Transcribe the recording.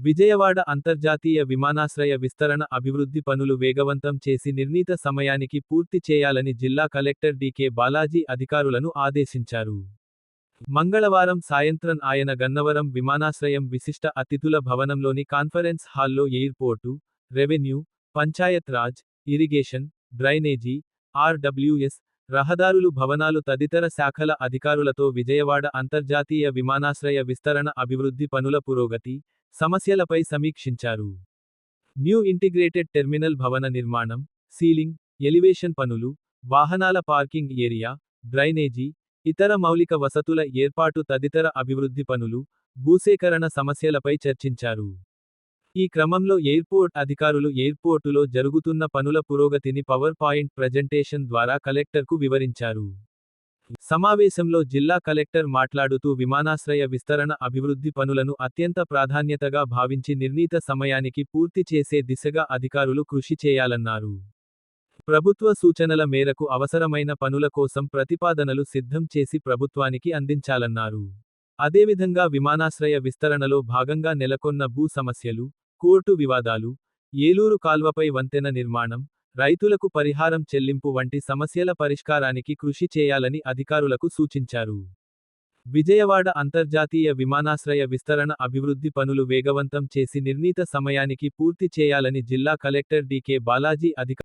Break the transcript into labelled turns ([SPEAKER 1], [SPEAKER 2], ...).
[SPEAKER 1] విజయవాడ అంతర్జాతీయ విమానాశ్రయ విస్తరణ అభివృద్ధి పనులు వేగవంతం చేసి నిర్ణీత సమయానికి పూర్తి చేయాలని జిల్లా కలెక్టర్ డికే బాలాజీ అధికారులను ఆదేశించారు. మంగళవారం సాయంత్రం ఆయన గన్నవరం విమానాశ్రయం విశిష్ట అతిథుల భవనంలోని కాన్ఫరెన్స్ హాల్లో airport revenue panchayat raj irrigation drainage RWS రహదారులు భవనాలు తదితర శాఖల అధికారులతో విజయవాడ అంతర్జాతీయ విమానాశ్రయ విస్తరణ అభివృద్ధి పనుల పురోగతి సమస్యలపై సమీక్షించారు. న్యూ ఇంటిగ్రేటెడ్ టెర్మినల్ భవన నిర్మాణం సీలింగ్ ఎలివేషన్ పనులు వాహనాల పార్కింగ్ ఏరియా డ్రైనేజీ ఇతర మౌలిక వసతుల ఏర్పాటు తదితర అభివృద్ధి పనులు భూసేకరణ సమస్యలపై చర్చించారు. ఈ క్రమంలో ఎయిర్పోర్ట్ అధికారులు ఎయిర్పోర్టులో జరుగుతున్న పనుల పురోగతిని పవర్ పాయింట్ ప్రజెంటేషన్ ద్వారా కలెక్టర్కు వివరించారు. సమావేశంలో జిల్లా కలెక్టర్ మాట్లాడుతూ విమానాశ్రయ విస్తరణ అభివృద్ధి పనులను అత్యంత ప్రాధాన్యతగా భావించి నిర్ణీత సమయానికి పూర్తి చేసే దిశగా అధికారులు కృషి చేయాలన్నారు. ప్రభుత్వ సూచనల మేరకు అవసరమైన పనుల కోసం ప్రతిపాదనలు సిద్ధం చేసి ప్రభుత్వానికి అందించాలన్నారు. అదేవిధంగా విమానాశ్రయ విస్తరణలో భాగంగా నెలకొన్న భూ సమస్యలు కోర్టు వివాదాలు ఏలూరు కాల్వపై వంతెన నిర్మాణం రైతులకు పరిహారం చెల్లింపు వంటి సమస్యల పరిష్కారానికి కృషి చేయాలని అధికారులకు సూచించారు. విజయవాడ అంతర్జాతీయ విమానాశ్రయ విస్తరణ అభివృద్ధి పనులు వేగవంతం చేసి నిర్ణీత సమయానికి పూర్తి చేయాలని జిల్లా కలెక్టర్ డికే బాలాజీ అధిక